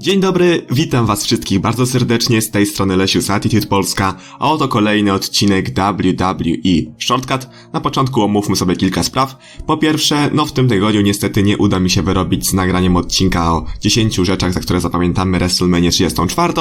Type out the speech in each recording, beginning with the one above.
Dzień dobry, witam was wszystkich bardzo serdecznie z tej strony Lesius Attitude Polska, a oto kolejny odcinek WWE Shortcut. Na początku omówmy sobie kilka spraw. Po pierwsze, no w tym tygodniu niestety nie uda mi się wyrobić z nagraniem odcinka o 10 rzeczach, za które zapamiętamy WrestleMania 34,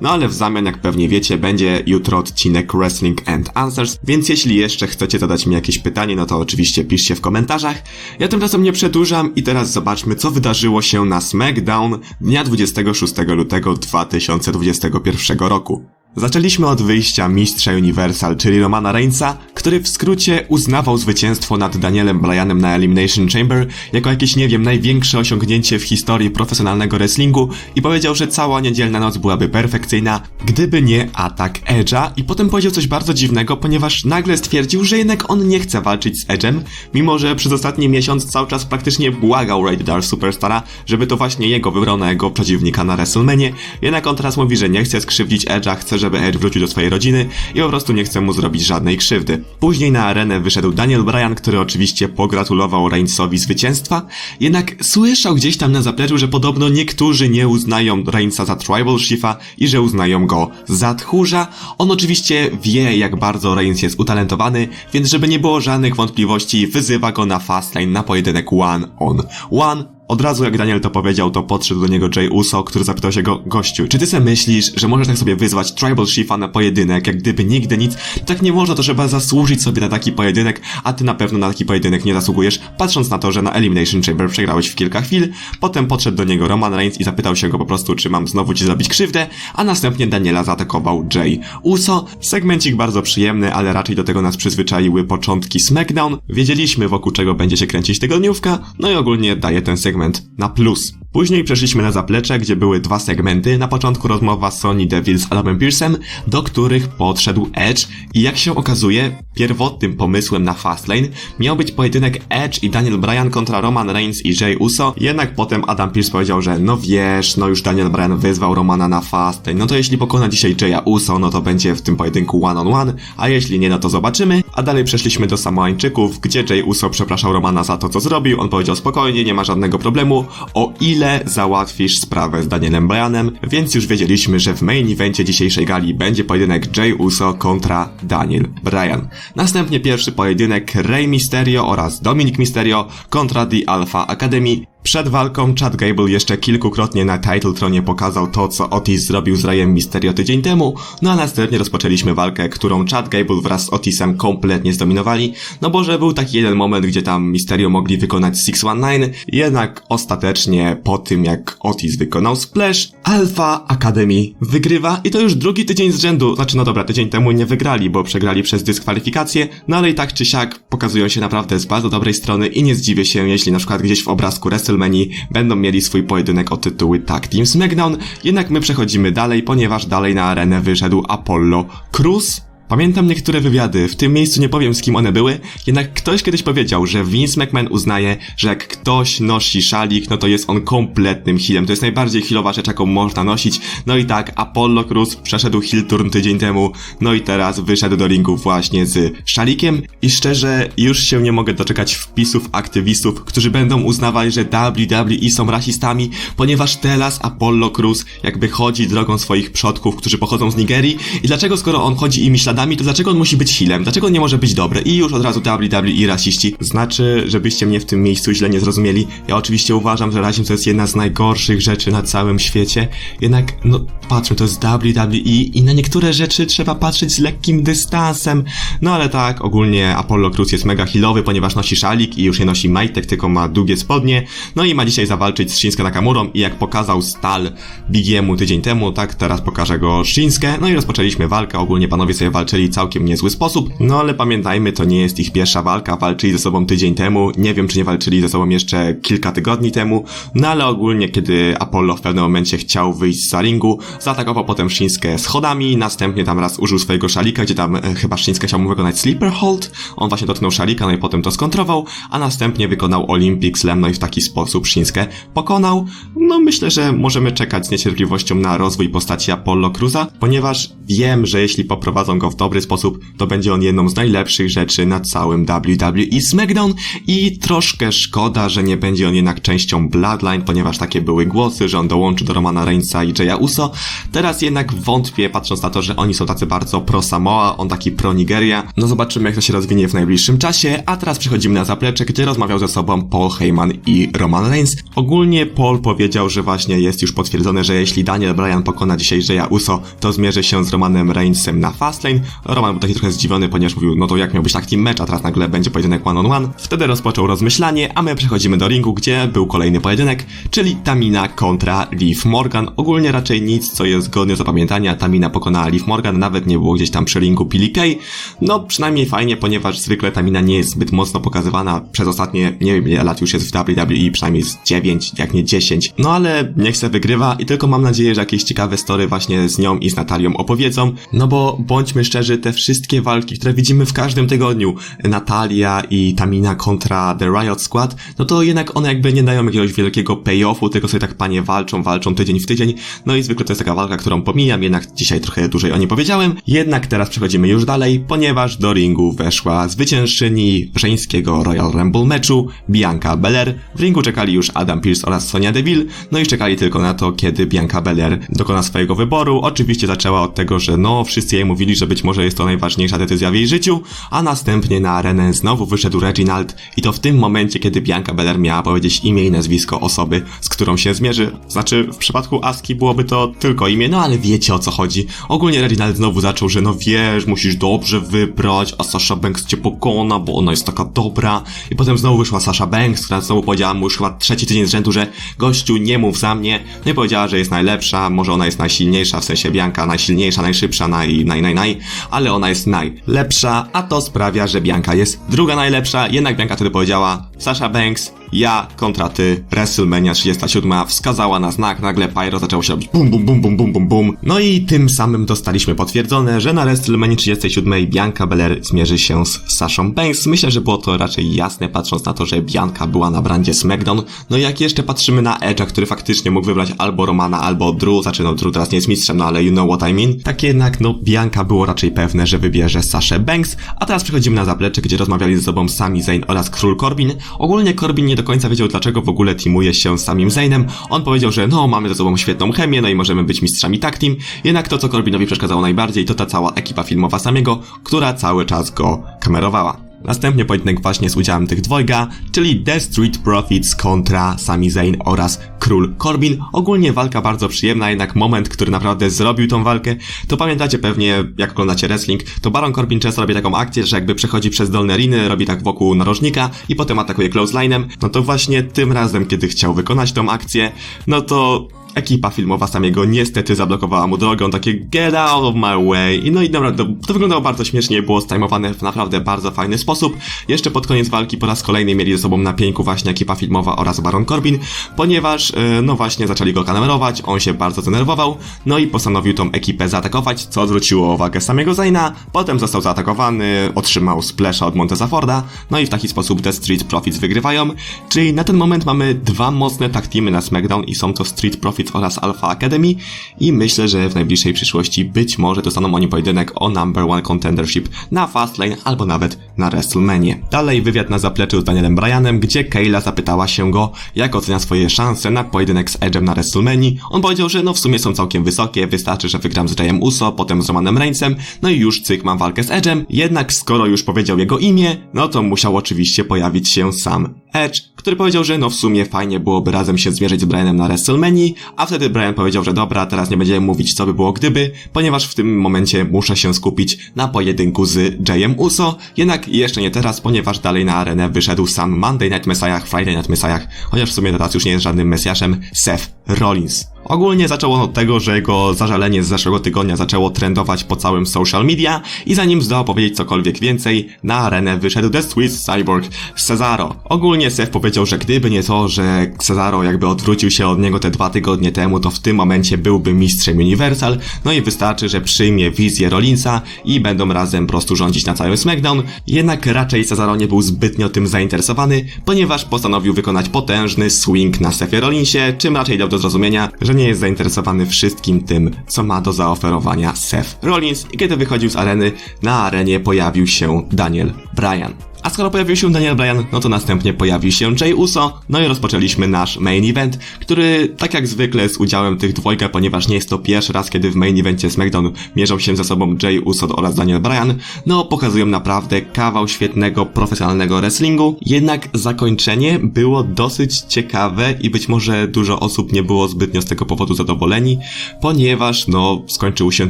no ale w zamian, jak pewnie wiecie, będzie jutro odcinek Wrestling and Answers, więc jeśli jeszcze chcecie zadać mi jakieś pytanie, no to oczywiście piszcie w komentarzach. Ja tymczasem nie przedłużam i teraz zobaczmy, co wydarzyło się na SmackDown dnia 26 lutego 2021 roku. Zaczęliśmy od wyjścia mistrza Universal, czyli Romana Reignsa, który w skrócie uznawał zwycięstwo nad Danielem Bryanem na Elimination Chamber jako jakieś, nie wiem, największe osiągnięcie w historii profesjonalnego wrestlingu i powiedział, że cała niedzielna noc byłaby perfekcyjna, gdyby nie atak Edge'a i potem powiedział coś bardzo dziwnego, ponieważ nagle stwierdził, że jednak on nie chce walczyć z Edge'em, mimo że przez ostatni miesiąc cały czas praktycznie błagał Rated Superstara, żeby to właśnie jego wybrał na jego przeciwnika na WrestleMania, jednak on teraz mówi, że nie chce skrzywdzić Edge'a, chce, żeby Edge wrócił do swojej rodziny i po prostu nie chce mu zrobić żadnej krzywdy. Później na arenę wyszedł Daniel Bryan, który oczywiście pogratulował Reignsowi zwycięstwa, jednak słyszał gdzieś tam na zapleczu, że podobno niektórzy nie uznają Reignsa za Tribal Chiefa i że uznają go za tchórza. On oczywiście wie, jak bardzo Reigns jest utalentowany, więc żeby nie było żadnych wątpliwości, wyzywa go na Fastlane na pojedynek one on one od razu jak Daniel to powiedział, to podszedł do niego Jay Uso, który zapytał się go, gościu, czy ty se myślisz, że możesz tak sobie wyzwać Tribal Chiefa na pojedynek, jak gdyby nigdy nic? Tak nie można, to trzeba zasłużyć sobie na taki pojedynek, a ty na pewno na taki pojedynek nie zasługujesz, patrząc na to, że na Elimination Chamber przegrałeś w kilka chwil. Potem podszedł do niego Roman Reigns i zapytał się go po prostu, czy mam znowu ci zrobić krzywdę, a następnie Daniela zaatakował Jay Uso. Segmencik bardzo przyjemny, ale raczej do tego nas przyzwyczaiły początki SmackDown. Wiedzieliśmy wokół czego będzie się kręcić tygodniówka, no i ogólnie daje ten segment na plus. Później przeszliśmy na zaplecze, gdzie były dwa segmenty. Na początku rozmowa Sony Deville z Adamem Pearsem, do których podszedł Edge i jak się okazuje, pierwotnym pomysłem na Fastlane miał być pojedynek Edge i Daniel Bryan kontra Roman Reigns i Jay Uso, jednak potem Adam Pearce powiedział, że no wiesz, no już Daniel Bryan wyzwał Romana na Fastlane, no to jeśli pokona dzisiaj Jaya Uso, no to będzie w tym pojedynku one on one, a jeśli nie, no to zobaczymy. A dalej przeszliśmy do Samoańczyków, gdzie Jay Uso przepraszał Romana za to, co zrobił, on powiedział spokojnie, nie ma żadnego problemu, o ile załatwisz sprawę z Danielem Bryanem, więc już wiedzieliśmy, że w main evencie dzisiejszej gali będzie pojedynek Jay Uso kontra Daniel Bryan. Następnie pierwszy pojedynek Rey Mysterio oraz Dominic Mysterio kontra The Alpha Academy. Przed walką Chad Gable jeszcze kilkukrotnie na Title Tronie pokazał to, co Otis zrobił z Rayem Mysterio tydzień temu, no a następnie rozpoczęliśmy walkę, którą Chad Gable wraz z Otisem kompletnie zdominowali, no bo że był taki jeden moment, gdzie tam Mysterio mogli wykonać 619, jednak ostatecznie po tym jak Otis wykonał splash, Alpha Academy wygrywa i to już drugi tydzień z rzędu, znaczy no dobra, tydzień temu nie wygrali, bo przegrali przez dyskwalifikację, no ale i tak czy siak pokazują się naprawdę z bardzo dobrej strony i nie zdziwię się, jeśli na przykład gdzieś w obrazku WrestleMania będą mieli swój pojedynek o tytuły Tag Team SmackDown, jednak my przechodzimy dalej, ponieważ dalej na arenę wyszedł Apollo Cruz, Pamiętam niektóre wywiady, w tym miejscu nie powiem z kim one były, jednak ktoś kiedyś powiedział, że Vince McMahon uznaje, że jak ktoś nosi szalik, no to jest on kompletnym healem. To jest najbardziej healowa rzecz, jaką można nosić. No i tak, Apollo Cruz przeszedł heel turn tydzień temu, no i teraz wyszedł do ringu właśnie z szalikiem i szczerze, już się nie mogę doczekać wpisów aktywistów, którzy będą uznawać, że WWE są rasistami, ponieważ teraz Apollo Cruz jakby chodzi drogą swoich przodków, którzy pochodzą z Nigerii i dlaczego skoro on chodzi imi śladami to dlaczego on musi być healem? Dlaczego on nie może być dobry? I już od razu WWE rasiści. Znaczy, żebyście mnie w tym miejscu źle nie zrozumieli. Ja oczywiście uważam, że rasizm to jest jedna z najgorszych rzeczy na całym świecie. Jednak, no, patrzmy, to jest WWE i na niektóre rzeczy trzeba patrzeć z lekkim dystansem. No ale tak, ogólnie Apollo Cruz jest mega healowy, ponieważ nosi szalik i już nie nosi majtek, tylko ma długie spodnie. No i ma dzisiaj zawalczyć z Shinsuke Nakamurą i jak pokazał Stal Bigiemu tydzień temu, tak teraz pokażę go Shinsuke. No i rozpoczęliśmy walkę, ogólnie panowie sobie walczyli całkiem niezły sposób, no ale pamiętajmy, to nie jest ich pierwsza walka, walczyli ze sobą tydzień temu, nie wiem czy nie walczyli ze sobą jeszcze kilka tygodni temu, no ale ogólnie kiedy Apollo w pewnym momencie chciał wyjść z ringu, zaatakował potem Shinsuke schodami, następnie tam raz użył swojego szalika, gdzie tam e, chyba Shinsuke chciał mu wykonać sleeper hold, on właśnie dotknął szalika, no i potem to skontrował, a następnie wykonał Olympic Slam, no i w taki sposób Shinsuke pokonał. No myślę, że możemy czekać z niecierpliwością na rozwój postaci Apollo Cruza, ponieważ wiem, że jeśli poprowadzą go w dobry sposób, to będzie on jedną z najlepszych rzeczy na całym WWE SmackDown i troszkę szkoda, że nie będzie on jednak częścią Bloodline, ponieważ takie były głosy, że on dołączy do Romana Reignsa i Jaya Uso. Teraz jednak wątpię, patrząc na to, że oni są tacy bardzo pro Samoa, on taki pro Nigeria. No zobaczymy, jak to się rozwinie w najbliższym czasie, a teraz przechodzimy na zaplecze, gdzie rozmawiał ze sobą Paul Heyman i Roman Reigns. Ogólnie Paul powiedział, że właśnie jest już potwierdzone, że jeśli Daniel Bryan pokona dzisiaj Jaya Uso, to zmierzy się z Romanem Reignsem na Fastlane. Roman był taki trochę zdziwiony, ponieważ mówił, no to jak miał być taki mecz, a teraz nagle będzie pojedynek one on one. Wtedy rozpoczął rozmyślanie, a my przechodzimy do ringu, gdzie był kolejny pojedynek, czyli Tamina kontra Liv Morgan. Ogólnie raczej nic, co jest godne zapamiętania. Tamina pokonała Liv Morgan, nawet nie było gdzieś tam przy ringu Billy. No przynajmniej fajnie, ponieważ zwykle Tamina nie jest zbyt mocno pokazywana przez ostatnie, nie wiem ile lat już jest w WWE, przynajmniej z 9, jak nie 10. No ale niech se wygrywa i tylko mam nadzieję, że jakieś ciekawe story właśnie z nią i z Natalią opowiedzą. No bo bądźmy szczerzy, te wszystkie walki, które widzimy w każdym tygodniu, Natalia i Tamina kontra The Riot Squad, no to jednak one jakby nie dają jakiegoś wielkiego payoffu, tylko sobie tak panie walczą, walczą tydzień w tydzień. No i zwykle to jest taka walka, którą pomijam, jednak dzisiaj trochę dłużej o niej powiedziałem. Jednak teraz przechodzimy już dalej, ponieważ do ringu weszła zwyciężczyni żeńskiego Royal Rumble meczu, Bianca Belair. W ringu czekali już Adam Pearce oraz Sonia Deville, no i czekali tylko na to, kiedy Bianca Belair dokona swojego wyboru. Oczywiście zaczęła od tego, że no, wszyscy jej mówili, że być może jest to najważniejsza decyzja w jej życiu, a następnie na arenę znowu wyszedł Reginald i to w tym momencie, kiedy Bianca Belair miała powiedzieć imię i nazwisko osoby, z którą się zmierzy. Znaczy, w przypadku Aski byłoby to tylko imię, no ale wiecie o co chodzi. Ogólnie Reginald znowu zaczął, że no wiesz, musisz dobrze wybrać, a Sasha Banks cię pokona, bo ona jest taka dobra. I potem znowu wyszła Sasha Banks, która znowu powiedziała mu już chyba trzeci tydzień z rzędu, że gościu nie mów za mnie. No i powiedziała, że jest najlepsza, może ona jest najsilniejsza, w sensie Bianka najsilniejsza, najszybsza, naj, naj, naj, naj, ale ona jest najlepsza, a to sprawia, że Bianka jest druga najlepsza, jednak Bianka wtedy powiedziała, Sasha Banks, ja kontra ty, WrestleMania 37 wskazała na znak, nagle Pyro zaczęło się robić bum bum bum bum bum bum bum. No i tym samym dostaliśmy potwierdzone, że na WrestleMania 37 Bianca Belair zmierzy się z Sashą Banks. Myślę, że było to raczej jasne, patrząc na to, że Bianca była na brandzie SmackDown. No i jak jeszcze patrzymy na Edge'a, który faktycznie mógł wybrać albo Romana, albo Drew, znaczy no Drew teraz nie jest mistrzem, no ale you know what I mean. Tak jednak, no Bianca było raczej pewne, że wybierze Saszę Banks, a teraz przechodzimy na zaplecze, gdzie rozmawiali ze sobą Sami Zayn oraz Król Corbin. Ogólnie Corbin nie do końca wiedział, dlaczego w ogóle teamuje się z samym Zaynem. On powiedział, że no, mamy ze sobą świetną chemię, no i możemy być mistrzami tag team. Jednak to, co Corbinowi przeszkadzało najbardziej, to ta cała ekipa filmowa samego, która cały czas go kamerowała. Następnie pojedynek właśnie z udziałem tych dwojga, czyli The Street Profits kontra Sami Zayn oraz Król Corbin. Ogólnie walka bardzo przyjemna, jednak moment, który naprawdę zrobił tą walkę, to pamiętacie pewnie, jak oglądacie wrestling, to Baron Corbin często robi taką akcję, że jakby przechodzi przez dolne riny, robi tak wokół narożnika i potem atakuje clothesline'em. No to właśnie tym razem, kiedy chciał wykonać tą akcję, no to ekipa filmowa samego niestety zablokowała mu drogę, takie get out of my way i no i dobra, to, to wyglądało bardzo śmiesznie, było stajmowane w naprawdę bardzo fajny sposób. Jeszcze pod koniec walki po raz kolejny mieli ze sobą na pieńku właśnie ekipa filmowa oraz Baron Corbin, ponieważ yy, no właśnie zaczęli go kamerować, on się bardzo zdenerwował, no i postanowił tą ekipę zaatakować, co odwróciło uwagę samego Zayna, potem został zaatakowany, otrzymał splasha od Monteza Forda, no i w taki sposób The Street Profits wygrywają, czyli na ten moment mamy dwa mocne tag teamy na SmackDown i są to Street Profits oraz Alpha Academy i myślę, że w najbliższej przyszłości być może dostaną oni pojedynek o number one contendership na Fastlane albo nawet na WrestleMania. Dalej wywiad na zapleczu z Danielem Bryanem, gdzie Kayla zapytała się go, jak ocenia swoje szanse na pojedynek z Edge'em na WrestleMania. On powiedział, że no w sumie są całkiem wysokie, wystarczy, że wygram z Jayem Uso, potem z Romanem Reignsem, no i już cyk mam walkę z Edge'em, jednak skoro już powiedział jego imię, no to musiał oczywiście pojawić się sam Edge, który powiedział, że no w sumie fajnie byłoby razem się zmierzyć z Bryanem na WrestleMania, a wtedy Bryan powiedział, że dobra, teraz nie będziemy mówić co by było gdyby, ponieważ w tym momencie muszę się skupić na pojedynku z Jayem Uso, jednak jeszcze nie teraz, ponieważ dalej na arenę wyszedł sam Monday Night Messiah, Friday Night Messiah, chociaż w sumie teraz już nie jest żadnym Mesjaszem, Seth Rollins. Ogólnie zaczęło od tego, że jego zażalenie z zeszłego tygodnia zaczęło trendować po całym social media i zanim zdołał powiedzieć cokolwiek więcej, na arenę wyszedł The Swiss Cyborg Cesaro. Ogólnie Seth powiedział, że gdyby nie to, że Cesaro jakby odwrócił się od niego te dwa tygodnie temu, to w tym momencie byłby mistrzem Universal, no i wystarczy, że przyjmie wizję Rollinsa i będą razem po prostu rządzić na całym SmackDown. Jednak raczej Cesaro nie był zbytnio tym zainteresowany, ponieważ postanowił wykonać potężny swing na Sethie Rollinsie, czym raczej dał do zrozumienia, że nie jest zainteresowany wszystkim tym, co ma do zaoferowania Seth Rollins i kiedy wychodził z areny, na arenie pojawił się Daniel Bryan. A skoro pojawił się Daniel Bryan, no to następnie pojawił się Jay Uso, no i rozpoczęliśmy nasz main event, który tak jak zwykle z udziałem tych dwojga, ponieważ nie jest to pierwszy raz, kiedy w main evencie SmackDown mierzą się ze sobą Jay Uso oraz Daniel Bryan, no pokazują naprawdę kawał świetnego, profesjonalnego wrestlingu, jednak zakończenie było dosyć ciekawe i być może dużo osób nie było zbytnio z tego powodu zadowoleni, ponieważ no skończył się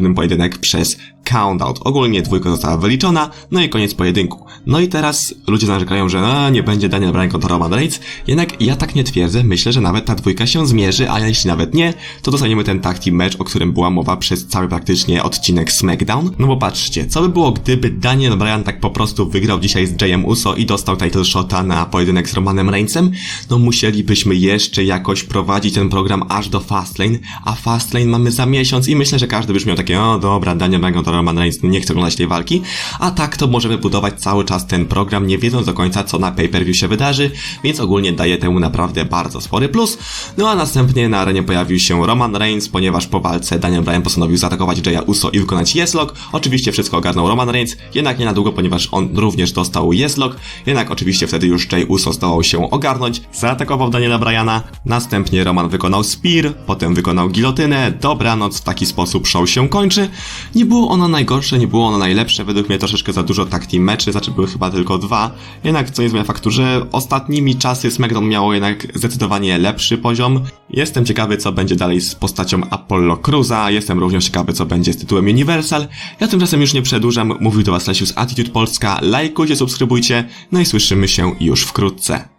ten pojedynek przez count-out. Ogólnie dwójka została wyliczona, no i koniec pojedynku. No i teraz ludzie narzekają, że no, nie będzie Daniel Bryan kontra Roman Reigns, jednak ja tak nie twierdzę, myślę, że nawet ta dwójka się zmierzy, a jeśli nawet nie, to dostaniemy ten tag team match, o którym była mowa przez cały praktycznie odcinek SmackDown. No bo patrzcie, co by było, gdyby Daniel Bryan tak po prostu wygrał dzisiaj z Jayem Uso i dostał title shota na pojedynek z Romanem Reignsem? No musielibyśmy jeszcze jakoś prowadzić ten program aż do Fastlane, a Fastlane mamy za miesiąc i myślę, że każdy byś miał takie, o dobra, Daniel Bryan kontra Roman Reigns, nie chcę oglądać tej walki, a tak to możemy budować cały czas ten program, nie wiedząc do końca, co na pay-per-view się wydarzy, więc ogólnie daję temu naprawdę bardzo spory plus. No a następnie na arenie pojawił się Roman Reigns, ponieważ po walce Daniel Bryan postanowił zaatakować Jaya Uso i wykonać yes-lock. Oczywiście wszystko ogarnął Roman Reigns, jednak nie na długo, ponieważ on również dostał yes-lock, jednak oczywiście wtedy już Jay Uso zdołał się ogarnąć, zaatakował Daniela Bryana, następnie Roman wykonał spear, potem wykonał gilotynę, dobranoc, w taki sposób show się kończy. Nie było najgorsze, nie było ono najlepsze, według mnie troszeczkę za dużo tak team meczy, znaczy były chyba tylko dwa, jednak co nie zmienia faktu, że ostatnimi czasy SmackDown miało jednak zdecydowanie lepszy poziom. Jestem ciekawy, co będzie dalej z postacią Apollo Cruza, jestem również ciekawy, co będzie z tytułem Universal. Ja tymczasem już nie przedłużam, mówił do Was Lesius Attitude Polska, lajkujcie, subskrybujcie, no i słyszymy się już wkrótce.